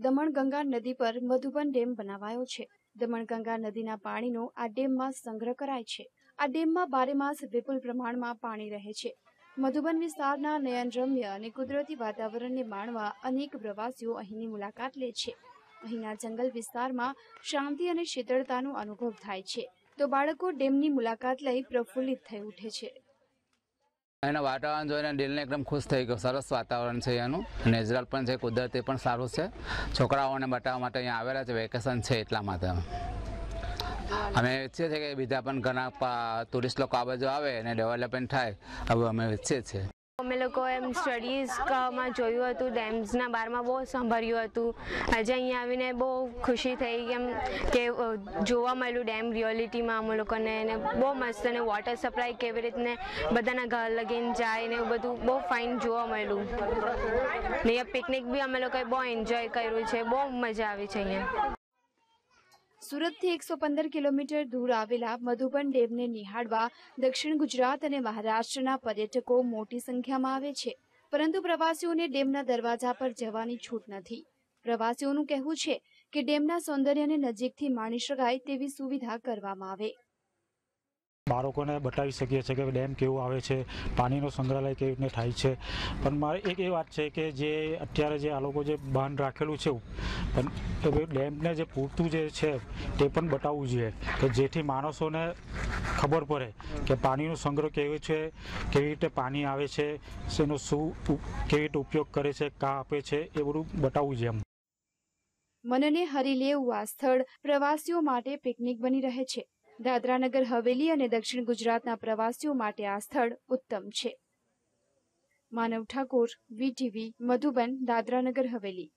દમણગંગા નદી પર મધુબન ડેમ બનાવાયો છે. દમણગંગા નદીના પાણીનો આ ડેમમાં સંગ્રહ કરાય છે. આ ડેમમાં બારેમાસ વિપુલ પ્રમાણમાં પાણી રહે છે. મધુબન વિસ્તારના નયનરમ્ય અને કુદરતી વાતાવરણને માણવા અનેક પ્રવાસીઓ અહીંની મુલાકાત લે છે. અહીંના જંગલ વિસ્તારમાં શાંતિ અને શીતળતાનો અનુભવ થાય છે. તો બાળકો ડેમની મુલાકાત લઈ પ્રફુલ્લિત થઈ ઉઠે છે. એના વાતાવરણ જોઈને દિલને એકદમ ખુશ થઈ ગયો. સરસ વાતાવરણ છે એનું. નેચરલ પણ છે, કુદરતી પણ સારું છે. છોકરાઓને બતાવવા માટે અહીંયા આવેલા છે, વેકેશન છે એટલા માટે. અમે ઈચ્છીએ છીએ કે બીજા પણ ઘણા ટુરિસ્ટ લોકો આ બાજુ આવે અને ડેવલપમેન્ટ થાય. હવે અમે ઈચ્છીએ છીએ. અમે લોકો એમ સ્ટડીઝમાં જોયું હતું ડેમ્સના બારમાં બહુ સાંભળ્યું હતું. આજે અહીંયા આવીને બહુ ખુશી થઈ કેમ કે જોવા મળ્યું ડેમ રિયોલિટીમાં અમે લોકોને એને બહુ મસ્ત અને વોટર સપ્લાય કેવી રીતને બધાના ઘર લગીને જાય ને એવું બધું બહુ ફાઇન જોવા મળ્યું. અહીંયા પિકનિક બી અમે લોકોએ બહુ એન્જોય કર્યું છે, બહુ મજા આવી છે અહીંયા. સુરતથી એકસો પંદર કિલોમીટર દૂર આવેલા મધુબન ડેમને નિહાળવા દક્ષિણ ગુજરાત અને મહારાષ્ટ્રના પર્યટકો મોટી સંખ્યામાં આવે છે. પરંતુ પ્રવાસીઓને ડેમના દરવાજા પર જવાની છૂટ નથી. પ્રવાસીઓનું કહેવું છે કે ડેમના સૌંદર્યને નજીકથી માણી શકાય તેવી સુવિધા કરવામાં આવે. બાળકોને બતાવી શકીએ છીએ કે ડેમ કેવું આવે છે, પાણીનો સંગ્રહાલય કેવી રીતે થાય છે. પણ મારે એક એ વાત છે કે જે અત્યારે જે આ લોકો જે બાંધ રાખેલું છે, પણ ડેમને જે પૂરતું જે છે તે પણ બતાવવું જોઈએ. કે જેથી માણસોને ખબર પડે કે પાણીનો સંગ્રહ કેવો છે, કેવી રીતે પાણી આવે છે એનો શું કેવી રીતે ઉપયોગ કરે છે, કા આપે છે, એ બધું બતાવવું જોઈએ એમ. મનને હરી લેવું આ સ્થળ પ્રવાસીઓ માટે પિકનિક બની રહે છે. દાદરાનગર હવેલી અને દક્ષિણ ગુજરાતના પ્રવાસીઓ માટે આ સ્થળ ઉત્તમ છે. માનવ ઠાકોર, વીટીવી, મધુબન, દાદરાનગર હવેલી.